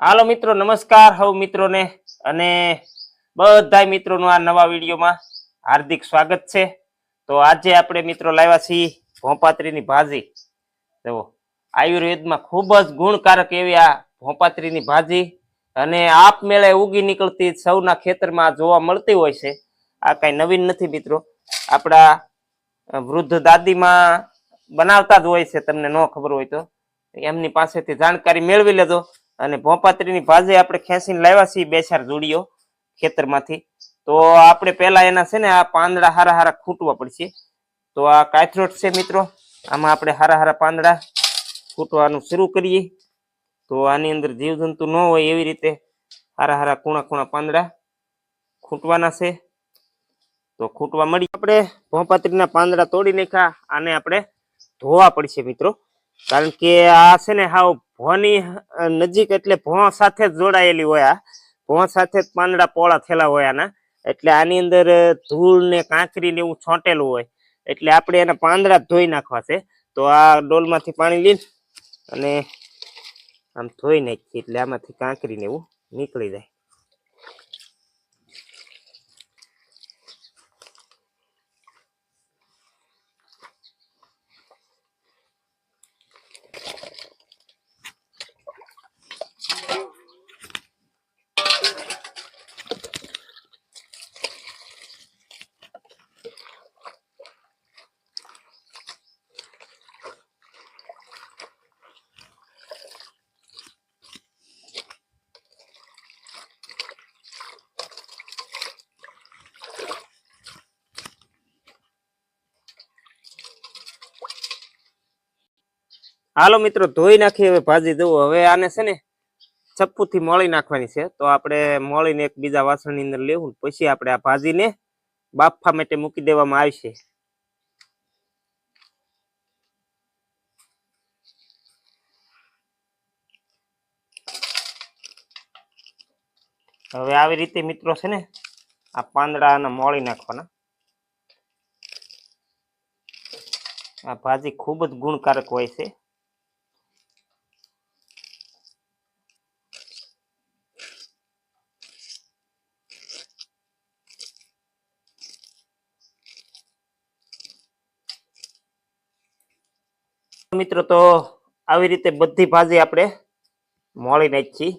હાલો મિત્રો, નમસ્કાર હવ મિત્રોને અને બધા મિત્રોનું આ નવા વિડીયોમાં હાર્દિક સ્વાગત છે. તો આજે આપણે મિત્રો લાવ્યા છીએ ભોંપાત્રીની ભાજી. જુઓ, આયુર્વેદમાં ખૂબ જ ગુણકારક એવી આ ભોંપાત્રીની ભાજી અને આપમેળે ઉગી નીકળતી સૌના ખેતરમાં જોવા મળતી હોય છે. આ કાંઈ નવીન નથી મિત્રો. આપણા વૃદ્ધ દાદીમાં બનાવતા જ હોય છે, તમને ન ખબર હોય તો. એમની પાસેથી જાણકારી મેળવી લેજો. અને ભોંપાત્રીની ભાજે આપણે ખેંચીને લાવ્યા છીએ બે ચાર જોડીઓ ખેતરમાંથી. તો આપણે પહેલા એના છે ને આ પાંદડા હારા હારા ખૂટવા પડશે. તો આ કાથરોટ છે મિત્રો, આમાં આપણે હારા હારા પાંદડા ખૂટવાનું શરૂ કરીએ. તો આની અંદર જીવજંતુ ન હોય એવી રીતે હારા હારા કૂણા કૂણા પાંદડા ખૂટવાના છે. તો ખૂટવા મળી. આપણે ભોંપાત્રીના પાંદડા તોડી નાખ્યા આને આપણે ધોવા પડશે મિત્રો. કારણ કે આ છે ને હાવ ભોંની નજીક એટલે ભોં સાથે જ જોડાયેલી હોય આ. ભોં સાથે જ પાંદડા પોળા થયેલા હોય આના. એટલે આની અંદર ધૂળ ને કાંકરી ને એવું છોંટેલું હોય. એટલે આપણે એના પાંદડા ધોઈ નાખવા છે. તો આ ડોલમાંથી પાણી લઈને અને આમ ધોઈ નાખીએ એટલે આમાંથી કાંકરી ને એવું નીકળી જાય. હાલો મિત્રો, ધોઈ નાખી હવે ભાજી દઉં. હવે આને છે ને ચપ્પુથી મોળી નાખવાની છે. તો આપણે મળીને એક બીજા વાસણની અંદર લેવું. પછી આપણે આ ભાજીને બાફવા માટે મૂકી દેવામાં આવશે. હવે આવી રીતે મિત્રો છે ને આ પાંદડા મળી મોળી નાખવાના. આ ભાજી ખૂબ જ ગુણકારક હોય છે. મિત્રો તો આવી રીતે બધી ભાજી આપણે મોળી નાખી.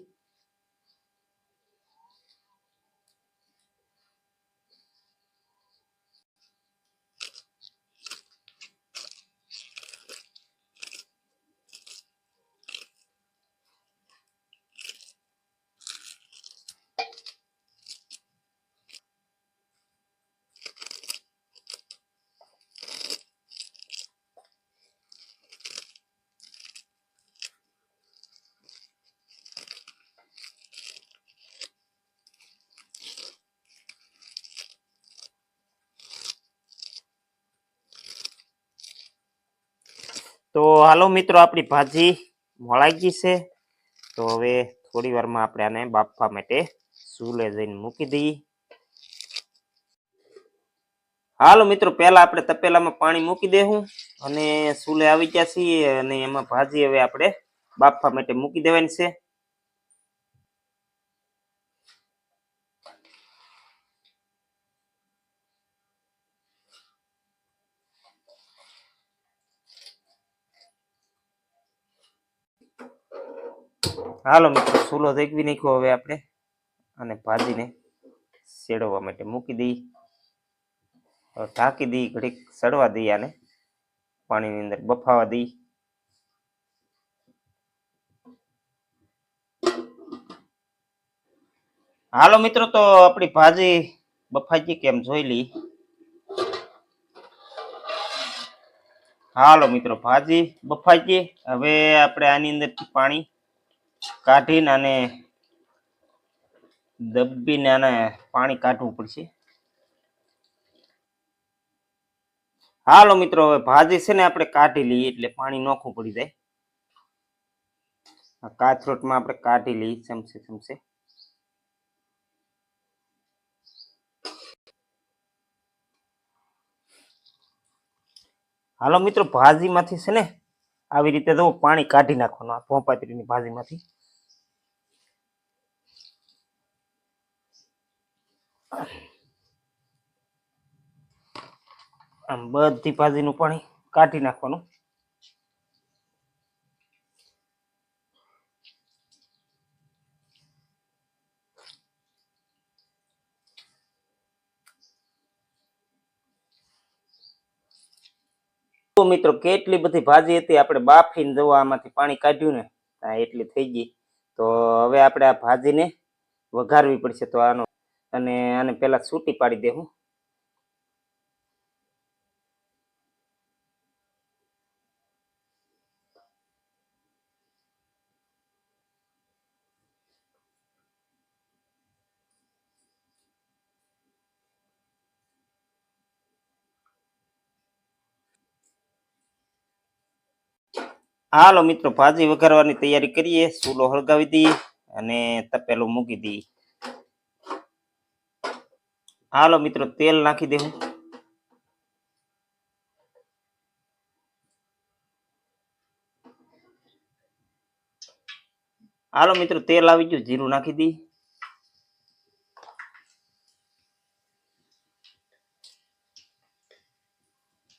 તો હાલો મિત્રો, આપણી ભાજી મોળાઈ ગઈ છે. તો હવે થોડી વારમાં આપણે આને બાફવા માટે ચૂલે જઈને મૂકી દઈએ. હાલો મિત્રો, પહેલાં આપણે તપેલામાં પાણી મૂકી દેવું અને ચૂલે આવી ગયા છીએ અને એમાં ભાજી હવે આપણે બાફવા માટે મૂકી દેવાની છે. હાલો મિત્રો સૂલો દેખવી નાખ્યો હવે આપણે અને ભાજીને સેડવવા માટે મૂકી દઈ. ઢાંકી દઈ, ઘડીક સડવા દઈ આને. પાણીની અંદર બફાવા દઈ. હાલો મિત્રો, તો આપણી ભાજી બફાઈ ગઈ કેમ જોઈ લઈ. હાલો મિત્રો, ભાજી બફાઈ ગઈ. હવે આપણે આની અંદરથી પાણી કાઢીને આને દબીને આને પાણી કાઢવું પડશે. હાલો મિત્રો, હવે ભાજી છે ને આપણે કાઢી લઈએ એટલે પાણી નોખું પડી જાય. આ કાથરોટમાં આપણે કાઢી લઈએ ચમસે ચમસે હાલો મિત્રો, ભાજીમાંથી છે ને, આવી રીતે તો પાણી કાઢી નાખવાનું, આ ભોંપાત્રીની ભાજીમાંથી. આમ બધી ભાજીનું પાણી કાઢી નાખવાનું. મિત્રો, કેટલી બધી ભાજી હતી? આપણે બાફીને જવા આમાંથી પાણી કાઢ્યું ને એટલી થઈ ગઈ. તો હવે આપણે આ ભાજીને વઘારવી પડશે. તો આનો અને આને પેલા છૂટી પાડી દેવું. હાલો મિત્રો, ભાજી વઘારવાની તૈયારી કરીએ. ચૂલો હળગાવી દઈએ અને તપેલું મૂકી દઈએ. હાલો મિત્રો, તેલ નાખી દેવું હાલો મિત્રો, તેલ આવી ગયું, જીરું નાખી દી.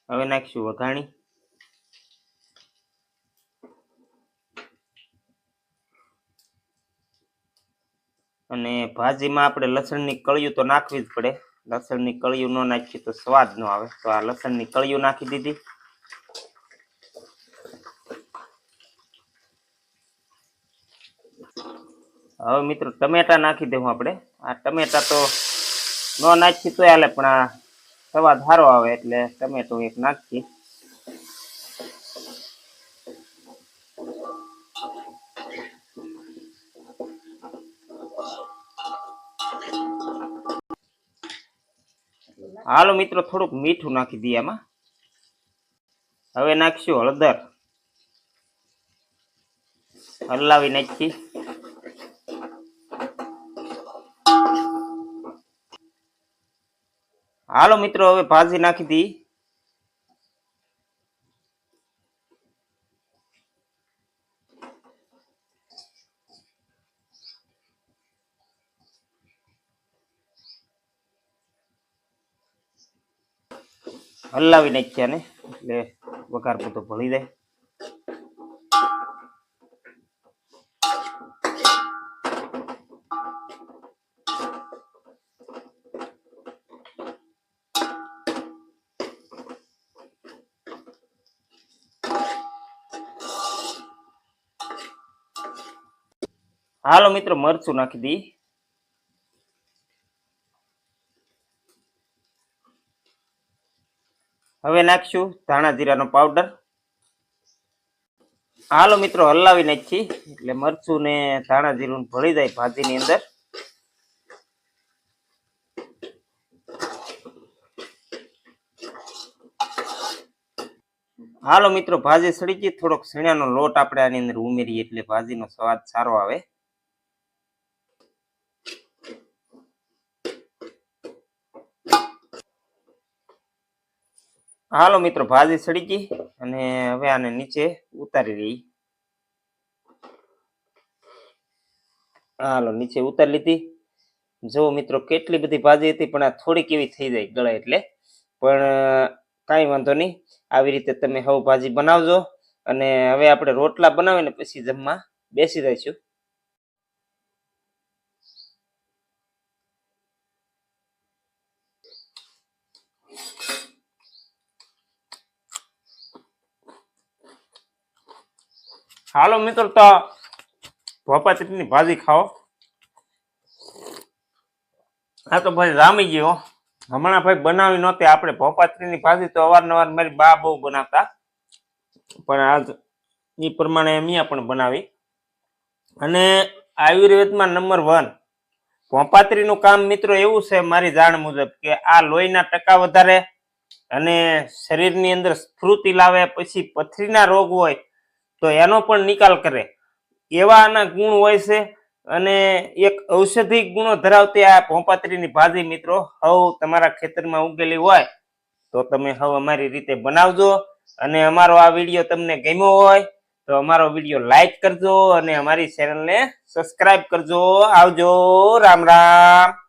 હવે નાખીશું વઘાણી. અને ભાજીમાં આપણે લસણની કળિયું તો નાખવી જ પડે. લસણની કળિયું ન નાખીએ તો સ્વાદ ન આવે. તો આ લસણની કળિયું નાખી દીધી. હવે મિત્રો ટમેટા નાખી દેવું આપણે. આ ટમેટા તો ન નાખી તો હાલે, પણ આ સ્વાદ સારો આવે એટલે ટમેટો એક નાખી હાલો મિત્રો, થોડુંક મીઠું નાખી દઈએ આમાં. હવે નાખશું હળદર. હલાવી નાખી. હાલો મિત્રો, હવે ભાજી નાખી દી. હલાવી નાખ્યા ને એટલે વઘાર પૂરતો ભળી જાય. હાલો મિત્રો મરચું નાખી દી. હવે નાખશું ધાણા જીરાનો પાવડર હાલો મિત્રો, હલાવી નાખી એટલે મરચું ને ધાણા જીરું ભળી જાય ભાજીની અંદર. હાલો મિત્રો, ભાજી સડી ગઈ. થોડોક સણિયાનો લોટ આપણે આની અંદર ઉમેરીએ એટલે ભાજીનો સ્વાદ સારો આવે. હાલો મિત્રો, ભાજી સડી ગઈ અને હવે આને નીચે ઉતારી રહી. હાલો, નીચે ઉતારી લીધી. જો મિત્રો, કેટલી બધી ભાજી હતી, પણ આ થોડીક એવી થઈ જાય ગળે એટલે. પણ, કાંઈ વાંધો નહીં, આવી રીતે તમે હવ ભાજી બનાવજો. અને હવે આપણે રોટલા બનાવીને પછી જમવા બેસી જઈશું. હાલો મિત્રો, તો ભોપા ચટણી ભાજી ખાઓ. હા તો ભાઈ રામી ગયો હમણાં ભાઈ બનાવી નહોતી, આપણે ભોપાત્રીની ભાજી તો અવારનવાર મારી બા બહુ બનાવતા. પણ આજ એ પ્રમાણે મિયા પણ બનાવી. અને આયુર્વેદમાં નંબર વન. ભોપાત્રીનું કામ મિત્રો એવું છે મારી જાણ મુજબ કે આ લોહીના ટકા વધારે અને શરીરની અંદર સ્ફૂર્તિ લાવે, પછી પથરીના રોગ હોય તો એનો પણ નિકાલ કરે. એવા આના ગુણ હોય છે અને એક ઔષધિ ગુણો ધરાવતી આ ભોંપાત્રીની ભાજી મિત્રો, હવ તમારા ખેતરમાં ઉગેલી હોય તો તમે હવ અમારી રીતે બનાવજો અને અમારો આ વીડિયો તમને ગમ્યો હોય તો અમારો વીડિયો લાઈક કરજો અને અમારી ચેનલને સબસ્ક્રાઈબ કરજો. આવજો. રામ રામ.